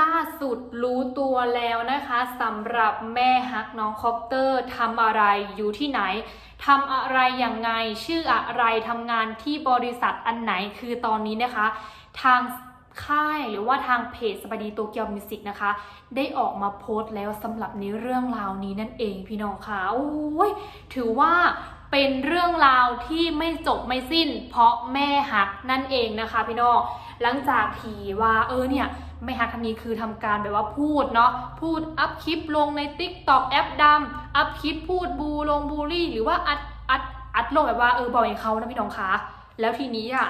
ล่าสุดรู้ตัวแล้วนะคะสำหรับแม่ฮักน้องคอปเตอร์ทำอะไรอยู่ที่ไหนทำอะไรอย่างไง ชื่ออะไรทำงานที่บริษัทอันไหนคือตอนนี้นะคะ ทางค่ายหรือว่าทางเพจสปาดีโตเกียวมิวสิกนะคะ ได้ออกมาโพสต์แล้วสำหรับในเรื่องราวนี้นั่นเองพี่น้องค่ะโอ้ยถือว่าเป็นเรื่องราวที่ไม่จบไม่สิ้น เพราะแม่ฮักนั่นเองนะคะพี่น้องหลังจากที่ว่าเออเนี่ย ไม่ฮักทันนี้คือทำการแบบว่าพูดเนาะพูดอัพคลิปลงใน Tik t o อกแอปดำอัพคลิปพูดบูลงบูลลี่ หรือว่าอัดอัดอัดลงแบบว่าเออบอกให้เขานะพี่น้องคะแล้วทีนี้อะ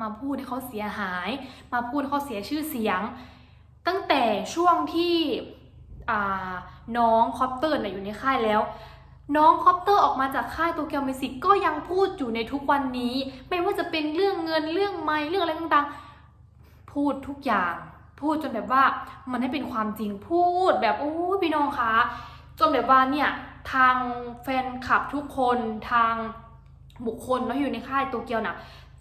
มาพูดให้เขาเสียหาย มาพูดให้เขาเสียชื่อเสียง ตั้งแต่ช่วงที่น้องคอปเตอร์อยู่ในค่ายแล้ว น้องคอปเตอร์ออกมาจากค่ายโตเกียวมิวสิกก็ยังพูดอยู่ในทุกวันนี้ ไม่ว่าจะเป็นเรื่องเงินเรื่องไม้เรื่องอะไรต่างๆ พูดทุกอย่าง พูดจนแบบว่ามันให้เป็นความจริงพูดแบบโอ้พี่น้องคะจนแบบว่าเนี่ยทางแฟนคลับทุกคนทางบุคคลเนาะอยู่ในค่ายโตเกียวน่ะ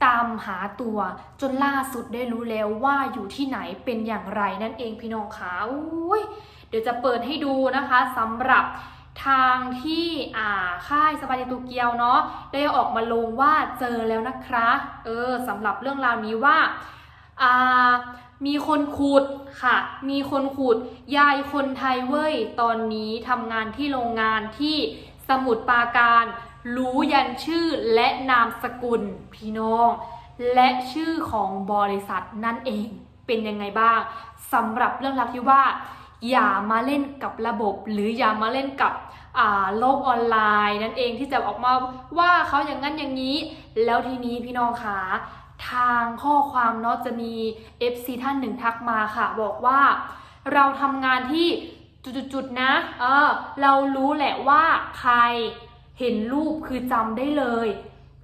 ตามหาตัวจนล่าสุดได้รู้แล้วว่าอยู่ที่ไหนเป็นอย่างไรนั่นเองพี่น้องคะอุ้ยเดี๋ยวจะเปิดให้ดูนะคะสำหรับทางที่อ่าค่ายสปาเดโตเกียวเนาะได้ออกมาลงว่าเจอแล้วนะคะ เออสำหรับเรื่องราวนี้ว่า มีคนขุดค่ะ มีคนขุด ยายคนไทยเว้ย ตอนนี้ทำงานที่โรงงานที่สมุทรปราการ รู้ยันชื่อและนามสกุลพี่น้อง และชื่อของบริษัทนั่นเอง เป็นยังไงบ้างสำหรับเรื่องราวที่ว่า อย่ามาเล่นกับระบบ หรืออย่ามาเล่นกับโลกออนไลน์นั่นเองที่จะออกมาว่าเขาอย่างนั้นอย่างนี้ แล้วทีนี้พี่น้องคะ ทางข้อความเนาะจะมี FC ท่านหนึ่งทักมาค่ะ บอกว่าเราทำงานที่จุดๆนะเออเรารู้แหละว่าใครเห็นรูปคือจำได้เลย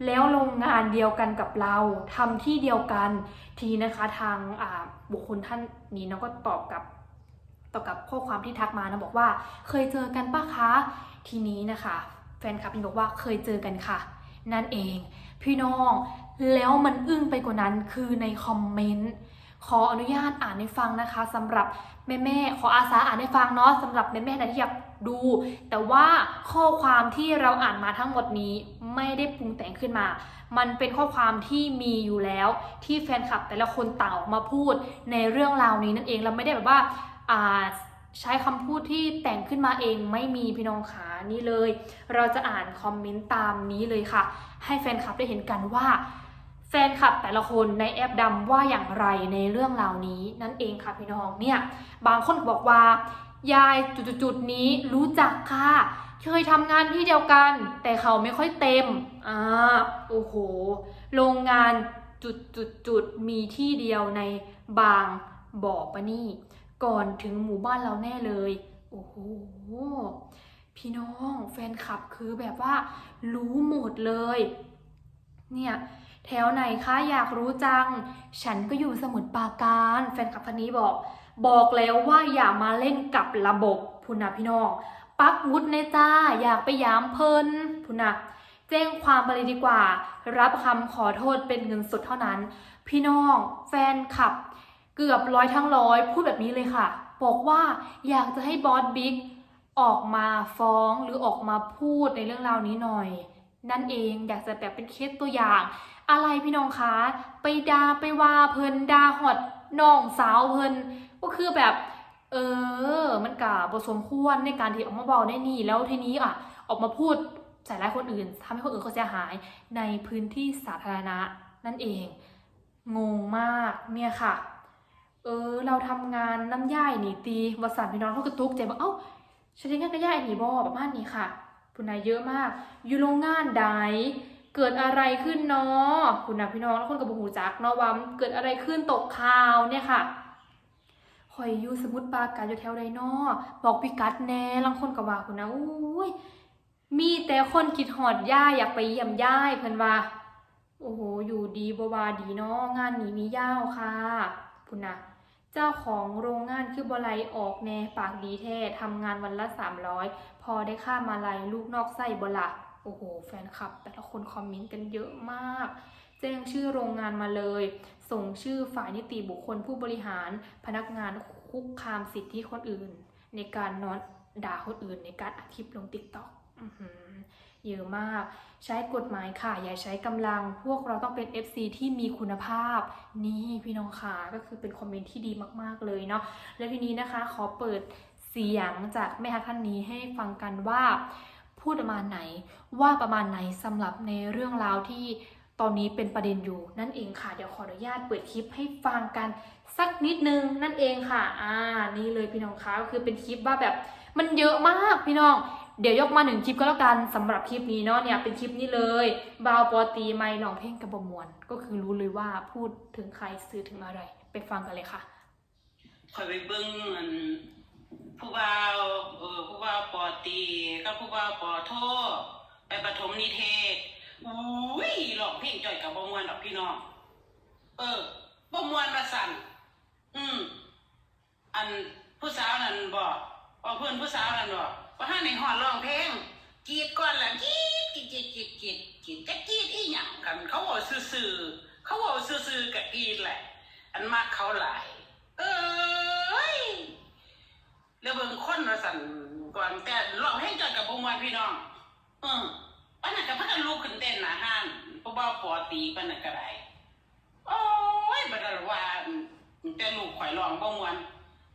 แล้วโรงงานเดียวกันกับเราทำที่เดียวกันทีนะคะทางบุคคลท่านนี้เนาะก็ตอบกับตอบกับข้อความที่ทักมานะบอกว่า เคยเจอกันปะคะ ทีนี้นะคะ แฟนคลับนี่บอกว่าเคยเจอกันค่ะ นั่นเอง พี่น้องแล้วมันอึ้งไปกว่านั้นคือในคอมเมนต์ขออนุญาตอ่านให้ฟังนะคะสำหรับแม่ๆขออาสาอ่านให้ฟังเนาะสำหรับแม่ๆนะที่อยากดู แต่ว่าข้อความที่เราอ่านมาทั้งหมดนี้ไม่ได้ปรุงแต่งขึ้นมา มันเป็นข้อความที่มีอยู่แล้วที่แฟนคลับแต่ละคนต่างออกมาพูดในเรื่องราวนี้นั่นเองเราไม่ได้แบบว่าอ่า ใช้คำพูดที่แต่งขึ้นมาเองไม่มีพี่น้องขานี่เลย เราจะอ่านคอมเมนต์ตามนี้เลยค่ะ ให้แฟนคลับได้เห็นกันว่า แฟนคลับแต่ละคนในแอปดำว่าอย่างไรในเรื่องรานี้นั่นเองค่ะพี่น้องเนี่ยบางคนบอกว่า ยายจุดๆๆนี้รู้จักค่ะ เคยทำงานที่เดียวกัน แต่เขาไม่ค่อยเต็มอ่าโอ้โหโรงงานจุดๆๆมีที่เดียวในบางบ่อปะนี่ ก่อนถึงหมู่บ้านเราแน่เลย โอ้โห พี่น้องแฟนคลับคือแบบว่า รู้หมดเลย เนี่ยแถวไหนคะอยากรู้จัง ฉันก็อยู่สมุทรปราการ แฟนคลับท่านนี้บอก บอกแล้วว่าอย่ามาเล่นกับระบบพุนนะพี่น้อง ปักวุฒเนจ้าอยากไปยามเพลินพุนนะแจ้งความไปเลยดีกว่า รับคำขอโทษเป็นเงินสดเท่านั้น พี่น้อง แฟนคลับ เกือบร้อยทั้งร้อยพูดแบบนี้เลยค่ะ บอกว่าอยากจะให้บอสบิ๊กออกมาฟ้องหรือออกมาพูดในเรื่องราวนี้หน่อย นั่นเองอยากจะแบบเป็นเคสตัวอย่าง อะไรพี่น้องคะไปด่าไปว่าเพลินด่าหอดน้องสาวเพลินก็คือแบบเออ มันกับบทสมควรในการที่ออกมาบอกได้นี่แล้วทีนี้อะ ออกมาพูดใส่ร้ายคนอื่นทำให้คนอื่นเขาเสียหายในพื้นที่สาธารณะนั่นเอง งงมากเนี่ยค่ะ เออ เราทำงานน้ำย่ายหนีตีวสันพี่น้องเขากระตุกใจบอกเอ้าฉันทำงานกับย่ายหนีบอประมาณนี้ค่ะคุณนายเยอะมาก อยู่โรงงานใดเกิดอะไรขึ้นเนาะคุณนะพี่น้องแล้วคนกับบุหูจักเนาะว่ามันเกิดอะไรขึ้นตกข่าวเนี่ยค่ะคอยอยู่สมุดปาการอยู่แถวใดเนาะบอกพิกัดแน่ลังคนกับว่าคุณนะอุ้ยมีแต่คนคิดหอดย่าอยากไปเยี่ยมย่ายเพิ่นว่า โอ้โหอยู่ดีบวาดีเนาะงานนี้มีย่าวค่ะคุณนะ เจ้าของโรงงานคือบไลออกแน่ปากดีแท้ทำงานวันละสามร้อยพอได้ค่ามาลัยลูกนอกไส้บละโอ้โห แฟนคลับ แต่ละคนคอมเมนต์กันเยอะมาก แจ้งชื่อโรงงานมาเลย ส่งชื่อฝ่ายนิติบุคคลผู้บริหาร พนักงานคุกคามสิทธิคนอื่น ในการนอนด่าคนอื่นในการอัดคลิปลงติ๊กต็อก เยอะมาก ใช้กฎหมายค่ะ อย่าใช้กำลัง พวกเราต้องเป็น FC ที่มีคุณภาพ นี่พี่น้องค่ะก็คือเป็นคอมเมนต์ที่ดีมากๆเลยเนาะและทีนี้นะคะ ขอเปิดเสียงจากแม่ฮักท่านนี้ให้ฟังกันว่า พูดประมาณไหนว่าประมาณไหนสำหรับในเรื่องราวที่ตอนนี้เป็นประเด็นอยู่นั่นเองค่ะ เดี๋ยวขออนุญาตเปิดคลิปให้ฟังกันสักนิดนึงนั่นเองค่ะ อ่า นี่เลยพี่น้องคะก็คือเป็นคลิปว่าแบบมันเยอะมากพี่น้อง เดี๋ยวยกมาหนึ่งคลิปก็แล้วกันสำหรับคลิปนี้เนาะเนี่ยเป็นคลิปนี้เลยบาวปอตีไม่ลองเพลงกับบมวนก็คือรู้เลยว่าพูดถึงใครสื่อถึงอะไร ไปฟังกันเลยค่ะคอยไปเบิ่งอันผู้บ่าวเออผู้บ่าวปอตีกับผู้บ่าวปอโทไปปฐมนิเทศอุ้ยร้องเพลงจ่อยกับบมวนดอกพี่น้องเออบมวนว่าสั่นอืมอันผู้สาวนั่นบอกว่าเพื่อนผู้สาวนั่นบอก ว่าถ้าในหอดร้องเพลงกรีดก่อนละกรีดกรีดกรีดกรีดกรีดกรีดจะกรีดอีหยังกันเขาบอกซื่อๆเขาบอกซื่อๆกับกรีดแหละ อันมากเขาหลาย เอ้ยแล้วเบิ่งคนว่าสั่นก่อนแต่ร้องเพลงจอยกับบ่มวนพี่น้อง เออปานนั้นก็พากันลุกขึ้นเต้นหน้าห้านผู้บ่าวปอตีปานนั้นก็ได้โอ้ยบ่ได้ว่าแต่ลูกข่อยร้องบ่มวน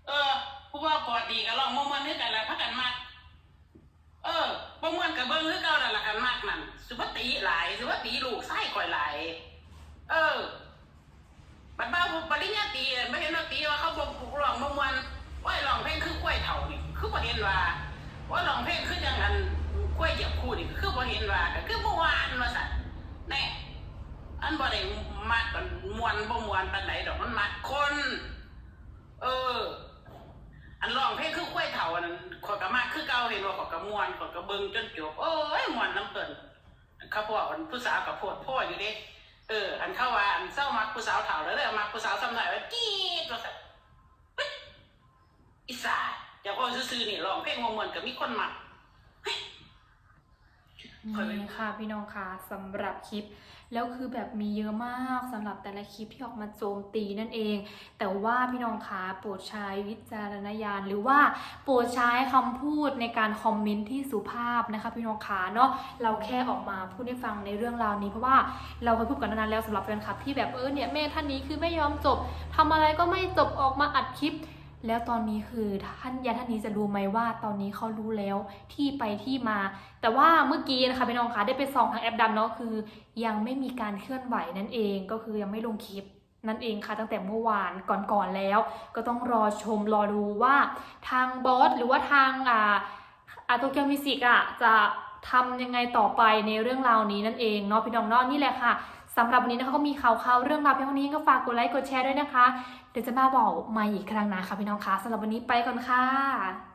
เออผู้บ่าวปอตีก็ร้องบ่มวนคือกันละพากันมัก เออบ่มวนก็เบิ่งคือเก่านั่นล่ะกันมักนั่นสุภาตีหลายสุภาตีลูกชายข่อยหลาย เออ บัดบ้าปริญญาตรีไม่เห็นว่าตีว่าเขาบอกปลูกร้องบางวันว่าร้องเพลงคือกล้วยเถานี่คือประเด็นว่าว่าร้องเพลงคือจังอันกล้วยเหยียบคู่นี่คือประเด็นว่าก็คือเมื่อวานว่าสัตว์แน่อันบ่ได้มัดกันมวนบ่มวนปานไหนดอกมันมัดคน เออ คือเก่าเห็นว่าขอยก็มวนขอยก็เบิงจนจบโอ้ยมวนน้ำเปินเขาบอกว่าผู้สาวกับโพดพ่ออยู่เด้เออ อันเข้าว่าอันเศร้ามักผู้สาวเถ่าแล้วเลยมักผู้สาวสำหน่อยว่าจี๊ดว่าสัตว์อิสานอย่าพอซื่อๆนี่ลองเพลงมวนๆกับมีคนมัก นี่ค่ะพี่น้องคะสำหรับคลิป แล้วคือแบบมีเยอะมากสำหรับแต่ละคลิปที่ออกมาโจมตีนั่นเอง แต่ว่าพี่น้องคะโปรดใช้วิจารณญาณหรือว่าโปรดใช้คำพูดในการคอมเมนต์ที่สุภาพนะคะพี่น้องคะเนาะเราแค่ออกมาพูดให้ฟังในเรื่องราวนี้เพราะว่าเราเคยพูดกันนานแล้วสำหรับแฟนคลับที่แบบเออเนี่ยแม่ท่านนี้คือไม่ยอมจบทำอะไรก็ไม่จบออกมาอัดคลิป แล้วตอนนี้คือท่านยาท่านนี้จะรู้ไหมว่าตอนนี้เขารู้แล้วที่ไปที่มา แต่ว่าเมื่อกี้นะคะพี่น้องคะได้ไปส่องทางแอปดำเนาะคือ ยังไม่มีการเคลื่อนไหวนั่นเองก็คือยังไม่ลงคลิปนั่นเองค่ะตั้งแต่เมื่อวานก่อนๆแล้ว ก็ต้องรอชมรอดูว่าทางบอสหรือว่าทางอ่าอาโตเกียวมิวสิกอะจะทำยังไงต่อไปในเรื่องราวนี้นั่นเองเนาะพี่น้องเนาะนี่แหละค่ะ สำหรับวันนี้นะคะก็มีข่าวๆเรื่องราวเพียงเท่านี้ก็ฝากกดไลค์กดแชร์ด้วยนะคะ เดี๋ยวจะมาบอกมาอีกครั้งนะคะพี่น้องคะสำหรับวันนี้ไปก่อนค่ะ